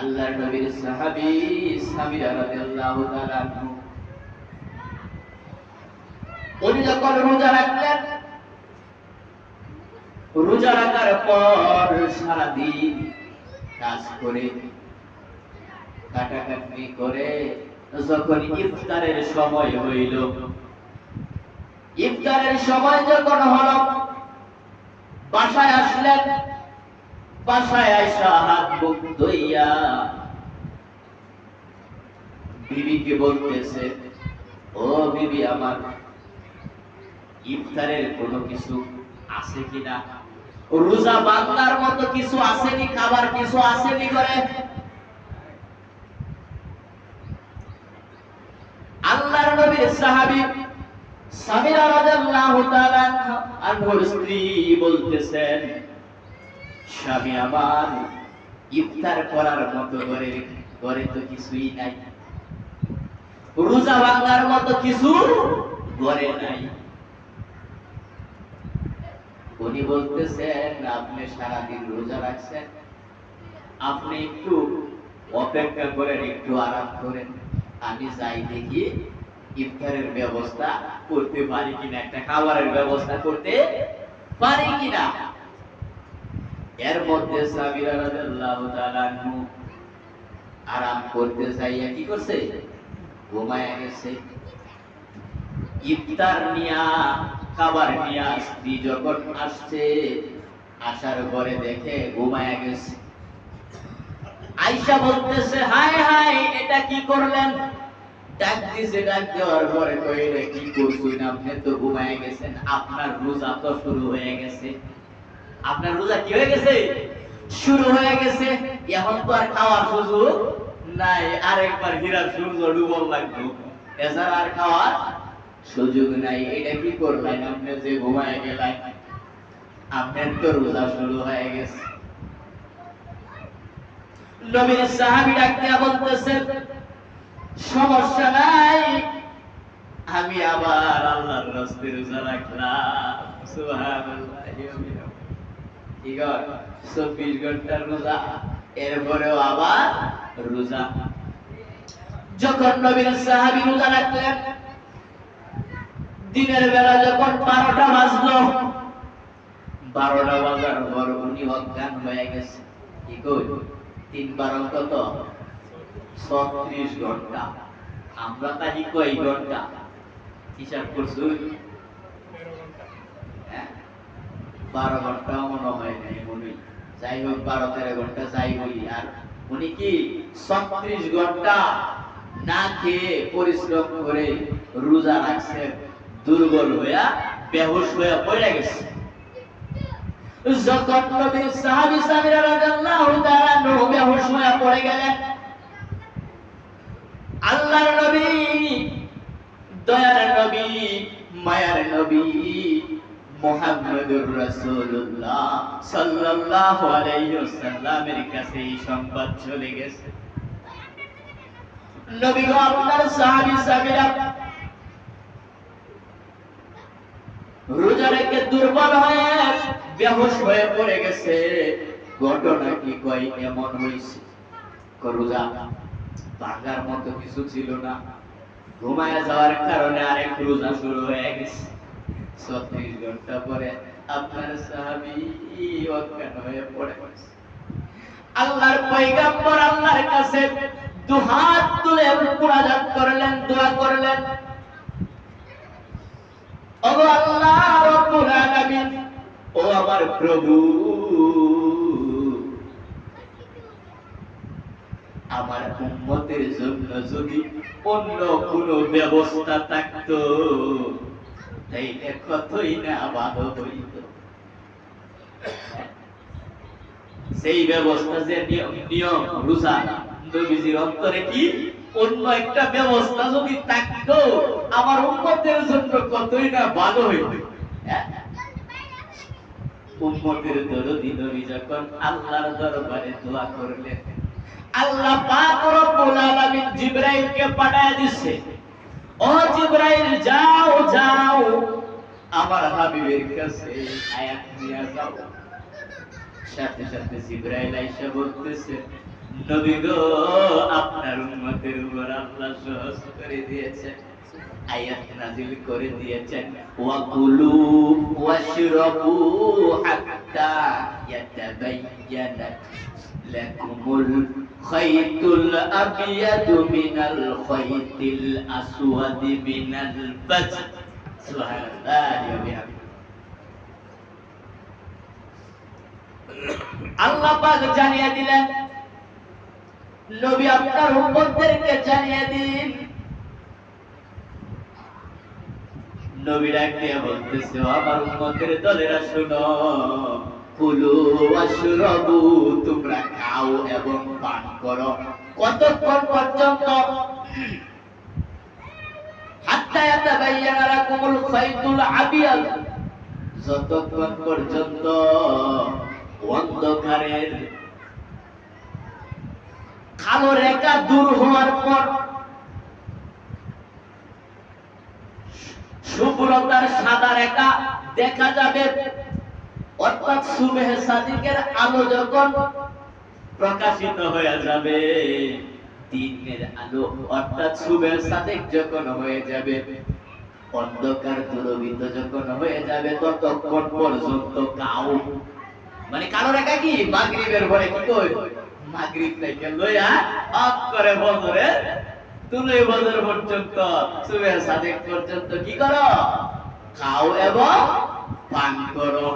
আল্লাহর নবীর সাহাবী সামিরা রাদিয়াল্লাহু তাআলা আনহু উনি যখন রোজা রাখলেন, রোজা রাখার পর সারাদিন কাজ করে, কাটাকাটি করে, যখন ইফতারের সময় হইল, ইফতারের সময় যখন হলো, বাসায় আসলেন বাসায় আইসা হাত মুখ ধুইয়া বিবিকে বলতেছে, ও বিবি আমার, ইফতারের কোনো কিছু আছে কিনা? রোজা বাংলার মতো কিছু আসেনি খাবার কিছু আসেনি করে? আল্লাহর নবীর সাহাবী সামিরা রাদিয়াল্লাহু তাআলা আনহুর স্ত্রী বলতেছেন স্বামী আমার, ইফতার করার মতো করে করে তো কিছুই নাই। রোজা ভাঙার মতো কিছু ঘরে নাই। উনি বলতেছেন, আপনি সারাদিন রোজা রাখছেন? আপনি একটু অপেক্ষা করেন, একটু আরাম করেন। আমি যাই দেখি ইফতারের ব্যবস্থা করতে পারি কিনা, একটা খাবারের ব্যবস্থা করতে পারি কিনা? এর মধ্যে সাবিরা রাদিয়াল্লাহু তাআলা আরাম করতে চাইয়া কি করছে? ঘুমায় গেছে। ইফতার নিয়া, খাবার নিয়া স্ত্রী যখন আসছে, আসার পরে দেখে ঘুমায় গেছে। আইসা বলতেছে, হায় হায়, এটা কি করলেন? ডাক দিছে, ডাক দেওয়ার পরে কইলে, কি করছেন আপনি তো ঘুমায় গেছেন, আপনার রোজা তো শুরু হয়ে গেছে। আপনার রোজা কি হয়ে গেছে? শুরু হয়ে গেছে। এখন তো আর খাওয়ার সুযোগ নাই, আরেকবার হীরার সূর্য ডুবল লাগবে। এছাড়া আর খাওয়ার সুযোগ নাই। এটা কি করলেন আপনি যে ঘুমায় গেলেন? আপনার তো রোজা শুরু হয়ে গেছে। নবীর সাহাবী ডাক বলতেছেন, সমস্যা নাই, আমি আবার আল্লাহর রাস্তায় রোজা রাখলাম। সুবহানাল্লাহ 24 ঘণ্টার রোজা এরপরেও আবার রোজা। যখন সাহাবী রোজা রাখলেন দিনের বেলা যখন বারোটা বাজলো বারোটা বাজার পর উনি অজ্ঞান হয়ে গেছে। কি কই? তিন বারো কত ছত্রিশ ঘণ্টা। আমরা তাই কয় ঘণ্টা? হিসাব করছ? হ্যাঁ, বারো ঘণ্টা যাই হোক বারো তেরো ঘণ্টা যাই বলি আর উনি কি ছত্রিশ ঘণ্টা না খেয়ে পরিশ্রম করে রোজা রাখছেন দুর্বল হইয়া, বেহুশ হইয়া পড়ে গেছে। যখন নবীর সাহাবী সামিরা রাদিয়াল্লাহু তাআলা নূহ বেহুশ হইয়া পড়ে গেলেন, আল্লাহর নবী, দয়ার নবী, মায়ার নবী মুহাম্মদুর রাসূলুল্লাহ সাল্লাল্লাহু আলাইহি ওয়াসাল্লামের কাছে এই সংবাদ চলে গেছে। নবী গো, আপনার সাহাবী রোজা রেখে দুর্বল হয়ে হয়ে পড়ে গেছে। ঘটনা কি কয়? এমন হয়েছে রোজা ভাঙার মতো কিছু ছিল না। ঘুমায় যাওয়ার কারণে আরেক রোজা শুরু হয়ে গেছে। ছত্রিশ ঘণ্টা পরে আপনার অজ্ঞান হয়ে পড়ে। আল্লাহর আল্লাহর কাছে দুহাত তুলে করলেন, দোয়া করলেন। আল্লাহ রব্বুল আলামিন, ও আমার প্রভু, আমার উম্মতের জন্য যদি অন্য কোনো ব্যবস্থা থাকতো তাইলে কতই না ভালো হইত সেই ব্যবস্থা যে নিয়ম রোজা নবীজির অন্তরে কি অন্য একটা ব্যবস্থা যদি থাকতো আমার উম্মতের জন্য কতই না ভালো হইত? উম্মতের দরদি নবী যখন আল্লাহর দরবারে দোয়া করলেন, আল্লাহ পাক রব্বুল আলামিন জিবরাইলকে পাঠায় দিছে। ও জিবরাইল, যাও যাও। আমার হাবিবের কাছে আয়াত নিয়ে যাও। সাথে সাথে জিবরাইল আইসা বলতেছে, নবী গো, আপনার উম্মতের উপর আল্লাহ সহজ করে দিয়েছেন আয়াত নাজিল করে দিয়েছেন। ওয়াকুলু ওয়াশরাবু হাত্তা ইয়াতাবায়্যানা লাকুমুল খাইতুল আবিয়াদু মিনাল খাইতিল আসওয়াদি মিনাল ফাজর সুবহানাল্লাহ ওয়া বিহামদিহি আল্লাহ পাক জানিয়ে দিলেন, নবী আপনার উম্মতদেরকে জানিয়ে দিন নবী ডাক দিয়ে বলতেছে "ও আমার উম্মতের দলেরা শুনো, কুলু ওয়াশরাবু তোমরা খাও এবং পান করো। কতক্ষণ পর্যন্ত? যতক্ষণ পর্যন্ত অন্ধকারের কালো রেখা দূর হওয়ার পর শুভ্রতার সাদা রেখা দেখা যাবে। অর্থাৎ সুবেহ সাদিকের আলো যখন প্রকাশিত হয়ে যাবে, দিনের আলো, অর্থাৎ সুবেহ সাদিক যখন হয়ে যাবে, অন্ধকার দূরবিত যখন হয়ে যাবে, ততক্ষণ পর্যন্ত কাউ মানে কালো রেখা কি? মাগরিবের পরে কি কই? মাগরিব থেকে লইয়া অফ করে বছরে তুলে বছর পর্যন্ত সুবে সাদেক পর্যন্ত কি করো? খাও এবং পান করো।